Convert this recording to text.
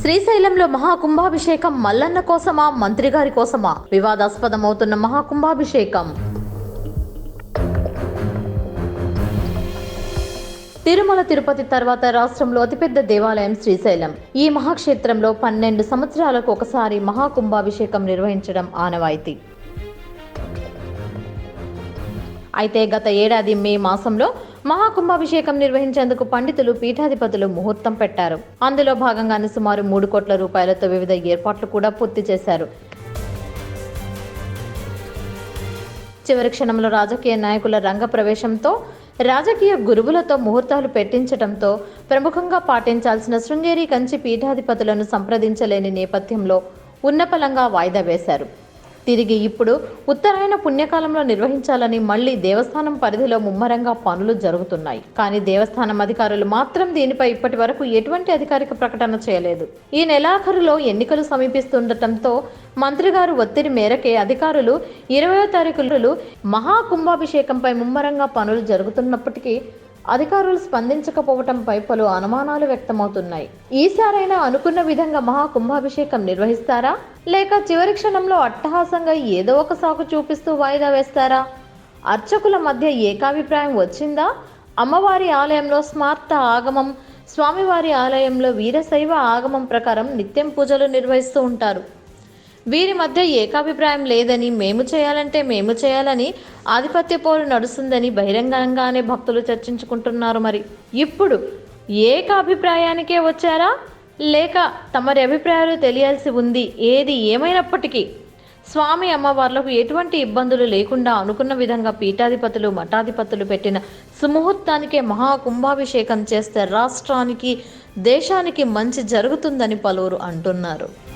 శ్రీశైలంలో మహాకుంభాభిషేకం మల్లన్న కోసమా మంత్రి గారి కోసమా? వివాదాస్పదమవుతున్న మహాకుంభాభిషేకం. తిరుమల తిరుపతి తర్వాత రాష్ట్రంలో అతిపెద్ద దేవాలయం శ్రీశైలం. ఈ మహాక్షేత్రంలో పన్నెండు సంవత్సరాలకు ఒకసారి మహాకుంభాభిషేకం నిర్వహించడం ఆనవాయితీ. అయితే గత ఏడాది మే మాసంలో మహాకుంభాభిషేకం నిర్వహించేందుకు పండితులు పీఠాధిపతులు ముహూర్తం పెట్టారు. అందులో భాగంగానే సుమారు మూడు కోట్ల రూపాయలతో వివిధ ఏర్పాట్లు కూడా పూర్తి చేశారు. చివరి క్షణంలో రాజకీయ నాయకుల రంగ ప్రవేశంతో రాజకీయ గురువులతో ముహూర్తాలు పెట్టించడంతో ప్రముఖంగా పాటించాల్సిన శృంగేరి కంచి పీఠాధిపతులను సంప్రదించలేని నేపథ్యంలో ఉన్నపలంగా వాయిదా వేశారు. తిరిగి ఇప్పుడు ఉత్తరాయణ పుణ్యకాలంలో నిర్వహించాలని మళ్ళీ దేవస్థానం పరిధిలో ముమ్మరంగా పనులు జరుగుతున్నాయి. కానీ దేవస్థానం అధికారులు మాత్రం దీనిపై ఇప్పటి వరకు ఎటువంటి అధికారిక ప్రకటన చేయలేదు. ఈ నెలాఖరులో ఎన్నికలు సమీపిస్తుండటంతో మంత్రి గారు ఒత్తిడి మేరకే అధికారులు ఇరవయో తారీఖులు మహాకుంభాభిషేకంపై ముమ్మరంగా పనులు జరుగుతున్నప్పటికీ అధికారులు స్పందించకపోవటంపై పలు అనుమానాలు వ్యక్తమవుతున్నాయి. ఈసారైనా అనుకున్న విధంగా మహాకుంభాభిషేకం నిర్వహిస్తారా? లేక చివరి క్షణంలో అట్టహాసంగా ఏదో ఒక సాకు చూపిస్తూ వాయిదా వేస్తారా? అర్చకుల మధ్య ఏకాభిప్రాయం వచ్చిందా? అమ్మవారి ఆలయంలో స్మార్త ఆగమం స్వామివారి ఆలయంలో వీరశైవ ఆగమం ప్రకారం నిత్యం పూజలు నిర్వహిస్తూ ఉంటారు. వీరి మధ్య ఏకాభిప్రాయం లేదని మేము చేయాలంటే మేము చేయాలని ఆధిపత్య పోరు నడుస్తుందని బహిరంగంగానే భక్తులు చర్చించుకుంటున్నారు మరి. ఇప్పుడు ఏకాభిప్రాయానికే వచ్చారా? లేక తమరి అభిప్రాయాలు తెలియాల్సి ఉంది. ఏది ఏమైనప్పటికీ స్వామి అమ్మవార్లకు ఎటువంటి ఇబ్బందులు లేకుండా అనుకున్న విధంగా పీఠాధిపతులు మఠాధిపతులు పెట్టిన సుముహూర్తానికే మహాకుంభాభిషేకం చేస్తే రాష్ట్రానికి దేశానికి మంచి జరుగుతుందని పలువురు అంటున్నారు.